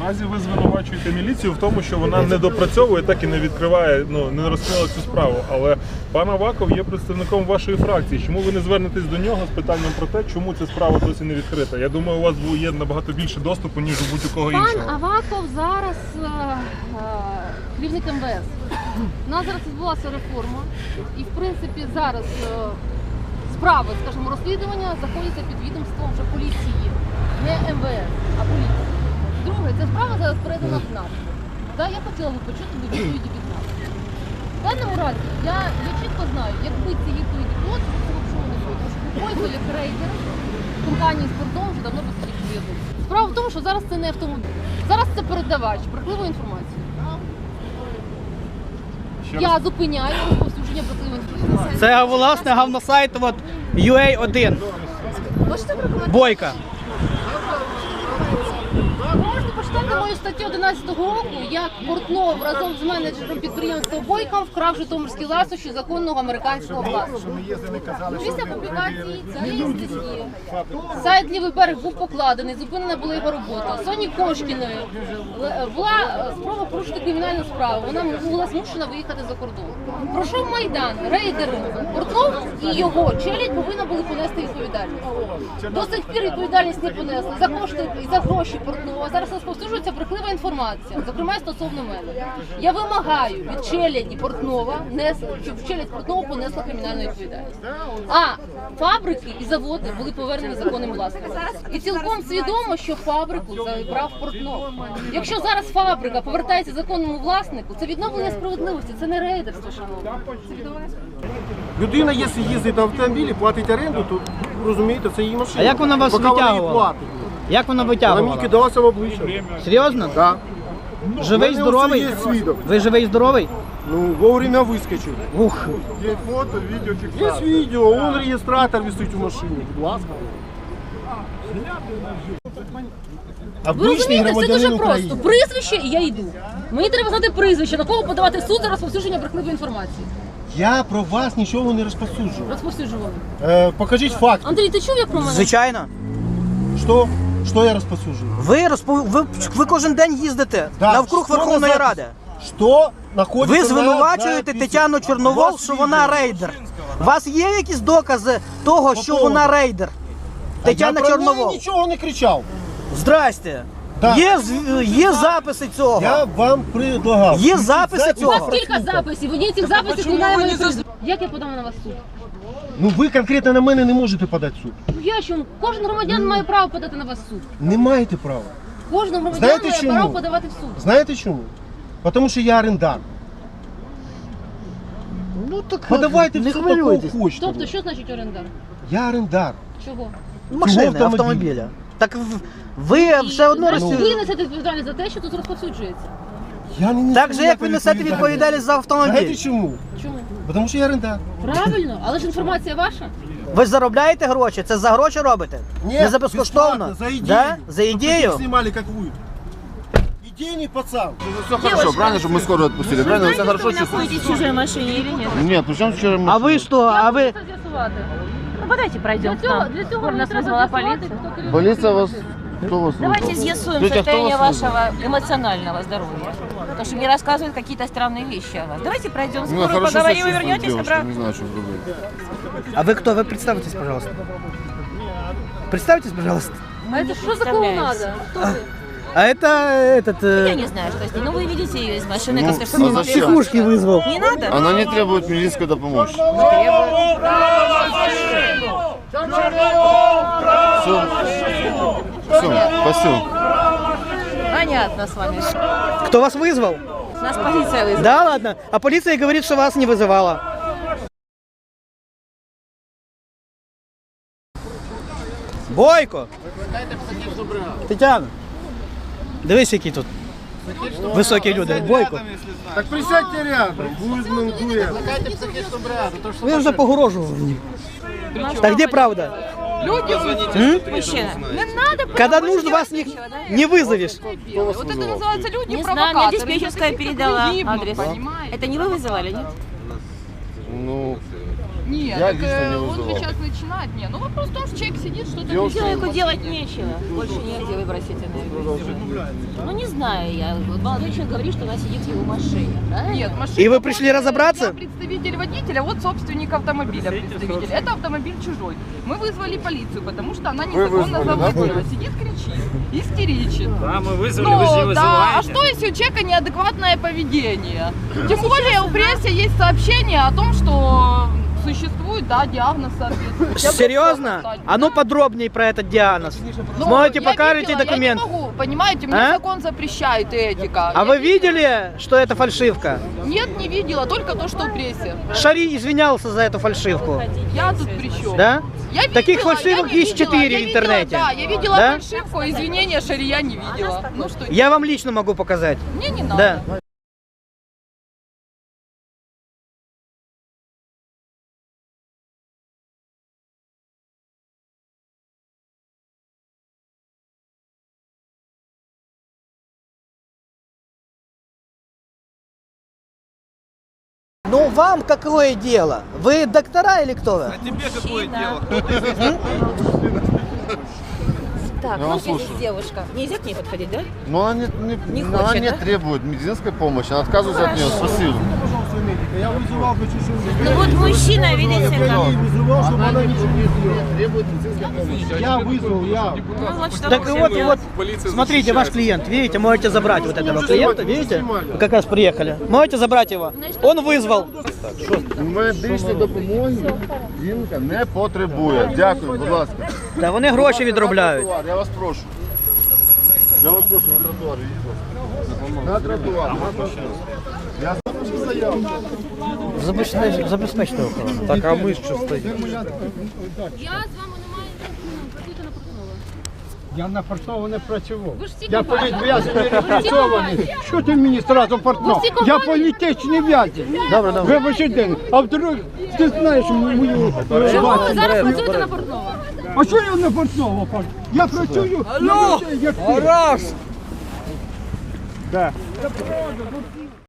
Наразі ви звинувачуєте міліцію в тому, що вона не допрацьовує, так і не відкриває, ну не розкрила цю справу. Але пан Аваков є представником вашої фракції. Чому ви не звернетесь до нього з питанням про те, чому ця справа досі не відкрита? Я думаю, у вас є набагато більше доступу, ніж у будь-якого Пан. Аваков зараз е, е, керівник МВС. У нас зараз відбулася реформа, і в принципі зараз е, справи, скажімо, розслідування знаходяться під відомством вже поліції, не МВС, а поліції. Друге, ця справа зараз передана в нас. Да, я хотіла би почути відповіді від нас. В даному разі я, я чітко знаю, якби ці відповіді було, то цього всього не було. Тому що як рейдер компанії «Спортом» вже давно би сидів в'язку. Справа в тому, що зараз це не автомобіль. Зараз це передавач брехливої інформації. Я зупиняю розповсюдження брехливої інформації. Це власне гавносайт от UA1. Бойка. first можете мою статтю 11 року, як Портнов разом з менеджером підприємства Бойком вкрав житомирські ласощі законного американського власності. Після публікації цієї статті сайт Лівий берег був покладений, зупинена була його робота. Соні Кошкіної е, була е, спроба порушити кримінальну справу. Вона була змушена виїхати за кордон. Пройшов майдан, рейдери, Портнов і його челядь повинні були понести відповідальність. До сих пір відповідальність не понесли за кошти і за гроші Портнова. Зараз розповсюджується брехлива інформація, зокрема стосовно мене. Я вимагаю від челяді Портнова, нес- щоб челядь Портнова понесла кримінальну відповідальність. А фабрики і заводи були повернені законним власникам. І цілком свідомо, що фабрику забрав Портнов. Якщо зараз фабрика повертається законному власнику, це відновлення справедливості, це не рейдерство, шановні. Людина, якщо їздить на автомобілі, платить оренду, то розумієте, це її машина. А як вона вас Поки вона її витягувала? платить. Як вона Вона мені витягувала? кидалася в обличчя. Серйозно? Да. Живий, У мене здоровий? Є свідок. Ви живий, здоровий? Ну, вовремя вискочив. Ух. Є фото, відео, Є відео, он реєстратор висить у машині. Будь ласка. Ви розумієте, все дуже просто. Прізвище і я йду. Мені треба знати прізвище, на кого подавати в суд за розповсюдження брехливої інформації. Я про вас нічого не розповсюджую. Розповсюджували. Е, покажіть факт. Андрій, ти чув, як про мене? Звичайно. Що? Що я розповсюджую? Ви розпов... ви, ви кожен день їздите Да, навкруг що Верховної на Ради. записі? Що знаходиться Ви на- звинувачуєте на Тетяну? Чорновол, що вона відео. рейдер. У вас є якісь докази того, що поводу? вона рейдер? А я Тетяна про неї Чорновол. нічого не кричав. Здрасте. Да. Є, з- є записи цього. Я вам предлагав. Є записи Запис У вас кілька записів, з цих записів моє. Як я подам на вас в суд? Ну ви конкретно на мене не можете подати в суд. Ну я що, кожен громадян має право подати на вас в суд. Не маєте права. Кожен громадян Знаєте має чому? право подавати в суд. Знаєте чому? Тому що я орендар. Ну так Подавайте не в суд на кого хвилюйтесь. хочете. Тобто, що значить орендар? Я орендар. Чого? Машини, автомобіля. автомобіля. Так в- ви все одно Значить, ви несете відповідальність за те, що тут розповсюджується. Я не несу Так же, як ви ніякої несете відповідальність за автомобіль. Знаєте чому? Чому? Тому що я орендар. Правильно, але ж інформація ваша. Ви ж заробляєте гроші? Це за гроші робите? Ні, Не за безкоштовно? безплатно, за ідею. Да? За ідею? Снимали, как вы. Идейный пацан. Все хорошо, правильно, чтобы мы скоро отпустили, правильно? Вы себя хорошо чувствуете? находитесь в чужой машине или нет? Нет, причем вчера мы... А ви що? А ви... Це з'ясувати. Ну, давайте пройдем Для цього, к нам. для цього Скоро мені нас треба вызвала з'ясувати, полиция. хто керівник. Полиция вас... Кто вас Давайте вызвал? а кто состояние вас вашего эмоционального здоровья. Потому что мне рассказывают какие-то странные вещи о вас. Давайте пройдем Ну, я скоро, хорошо поговорим и вернетесь обратно. не знаю, что. А вы кто? Вы представьтесь, пожалуйста. Представьтесь, пожалуйста. А це що за кого Представляюсь. надо? А это этот... Я Э, не знаю, что с ней. Ну, вы видите ее из машины, Ну, как-то а что-то зачем? психушки вызвал. Не надо? Она не требует медицинской допомоги. Требует. Все. Все, спасибо. Понятно с вами. Кто вас вызвал? Нас полиция вызвала. Да, ладно. А полиция говорит, что вас не вызывала. Бойко! Тетяна! Дивись, які тут високі люди. Бойко. Так присядьте рядом. Будет нам дуэт. Він вже погрожував мені. Так де правда? Мужчина. Когда нужно, вас не, не вызовешь. Вот это называется люди Не знаю, мне провокаторы. диспетчерская Люди передала гибнут, адрес. понимаете? Это не вы вызывали, нет? Ну, Нет, Я так лично э, не он сейчас начинает. Не, ну вопрос в том, что человек сидит, что-то пишет. Человеку делать нечего. Больше негде выбросить энергию. Ну не знаю я. Молодой человек говорит, что она сидит в его машине. правильно? Нет, машина. И вы пришли разобраться? Я представитель водителя, вот собственник автомобиля представитель. Это автомобиль чужой. Мы вызвали полицию, потому что она незаконно заводила. Сидит, кричит, истеричит. Да, мы вызвали, вы же Ну, да, а что если у человека неадекватное поведение? Тем более у прессы есть сообщение о том, что существует, да, диагноз соответствующий. Серьезно? А ну подробнее про этот диагноз. Ну, Сможете я покажете видела, документ? Я не могу, понимаете, мне А? закон запрещает и этика. А Я вы видели, что это фальшивка? Нет, не видела, только то, что в прессе. Шари извинялся за эту фальшивку. Я тут при чем? Да? Я видела, Таких я фальшивок не есть видела, четыре я в видела, интернете. Да, я видела Да? фальшивку, извинения Шария не видела. Ну что, Я вам лично могу показать. мне не надо. Да. Ну вам какое дело? Вы доктора или кто вы? Так, Я вот вас здесь слушаю. девушка. Нельзя к ней подходить, да? Но она не, не, Не она хочет, не да? требует медицинской помощи, она отказывается от нее. Спасибо. Я вызывал бы чуть-чуть. Ну вот мужчина, видите, Я как. ей вызывал, чтобы она не требует медицинской помощи. Я вызвал, я. Ну вот что Так вот, вот, смотрите, ваш клиент, видите, можете забрать вот этого клиента, видите? Вы как раз приехали. Можете забрать его. Он вызвал. Медичної допомоги жінка не потребує. Дякую, будь ласка. Та вони гроші відробляють. Тротуар, Я вас прошу. Я вас прошу на тротуар, їдіть. На тротуар. на тротуар. Забезпечте, забезпечте охорону. Так, а ми що стоїмо? Я з вами не маю працюйте на Портнова. Я на портово не працював. Ви ж всі Я компанії. політв'язаний репресований. Що ти мені одразу портно? всі Я компанії. політичний в'язень. Добре, добре. Вибачте день. А вдруг ти знаєш мою е, Чому ви зараз працюєте на Портнова? А що я на портного? Я працюю. Алло! Як ти. Раз! Да.